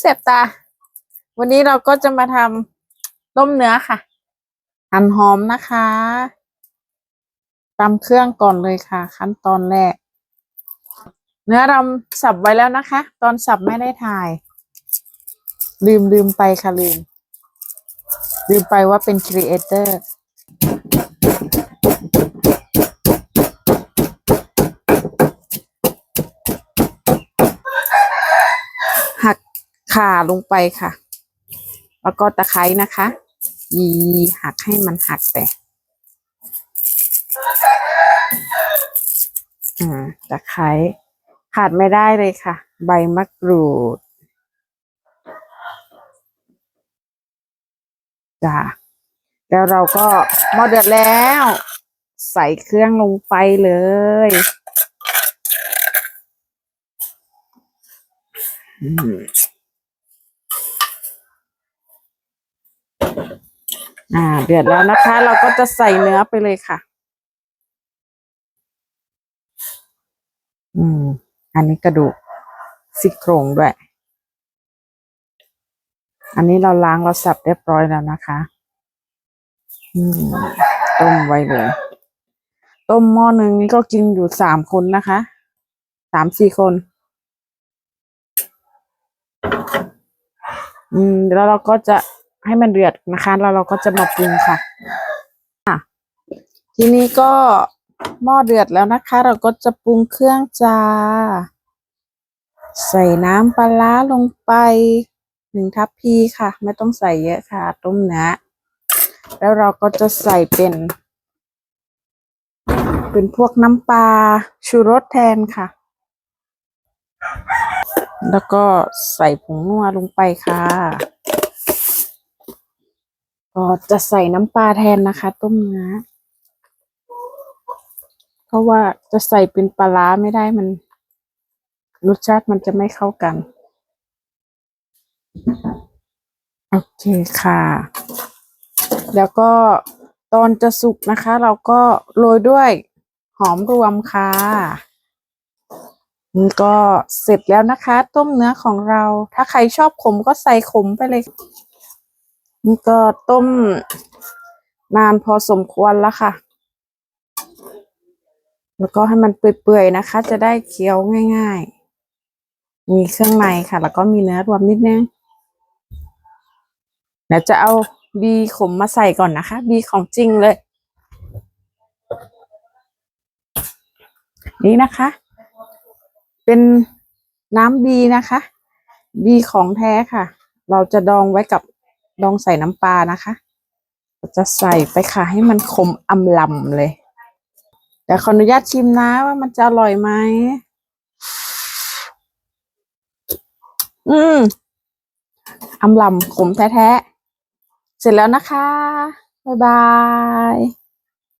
เสบตา วันนี้เราก็จะมาทำต้มเนื้อค่ะ หั่นหอมนะคะตำเครื่องก่อนเลยค่ะ ขั้นตอนแรก เนื้อเราสับไว้แล้วนะคะ ตอนสับไม่ได้ถ่าย ลืมลืมไปค่ะลืม ลืมไปว่าเป็นครีเอเตอร์ ข่าลงไปค่ะ แล้วก็ตะไคร้นะคะยีหักให้มันหักไปอ่าตะไคร้ขาดไม่ได้เลยค่ะ ใบมะกรูดจ้าแล้วเราก็หม้อเดือดแล้ว ใส่เครื่องลงไปเลย อืม อ่า เดือดแล้วนะคะ เราก็จะใส่เนื้อไปเลยค่ะ อืม อันนี้กระดูกซี่โครงด้วย อันนี้เราล้างเราสับเรียบร้อยแล้วนะคะ อืม ต้มไว้เลย ต้มหม้อหนึ่งนี่ก็กินอยู่สามคนนะคะ สามสี่คนอืมแล้วเราก็จะ ให้มันเดือดนะคะ แล้วเราก็จะมาปรุงค่ะอะทีนี้ก็หม้อเดือดแล้วนะคะ เราก็จะปรุงเครื่องจ้า ใส่น้ำปลาร้าลงไปหนึ่งทัพพีค่ะ ไม่ต้องใส่เยอะค่ะ ต้มเนื้อแล้วเราก็จะใส่เป็น เป็นพวกน้ำปลาชูรสแทนค่ะ แล้วก็ใส่ผงนัวลงไปค่ะ ก็จะใส่น้ำปลาแทนนะคะ ต้มเนื้อเพราะว่าจะใส่เป็นปลาร้าไม่ได้มัน รสชาติมันจะไม่เข้ากัน โอเคค่ะ แล้วก็ตอนจะสุกนะคะ เราก็โรยด้วยหอมรวมค่ะนี่ก็เสร็จแล้วนะคะ ต้มเนื้อของเรา ถ้าใครชอบขมก็ใส่ขมไปเลย นี่ก็ต้มนานพอสมควรแล้วค่ะ แล้วก็ให้มันเปื่อยๆนะคะ จะได้เคี้ยวง่าย ๆ มีเครื่องในค่ะ แล้วก็มีเนื้อรวมนิดนึงเดี๋ยวจะเอาบีขมมาใส่ก่อนนะคะ บีของจริงเลย นี่นะคะ เป็นน้ำบีนะคะ บีของแท้ค่ะ เราจะดองไว้กับ ลองใส่น้ำปลานะคะเราจะใส่ไปค่ะให้มันขมอำลำเลยแต่ขออนุญาตชิมนะว่ามันจะอร่อยไหม อืมอำลำขมแท้ๆ เสร็จแล้วนะคะ บ๊ายบาย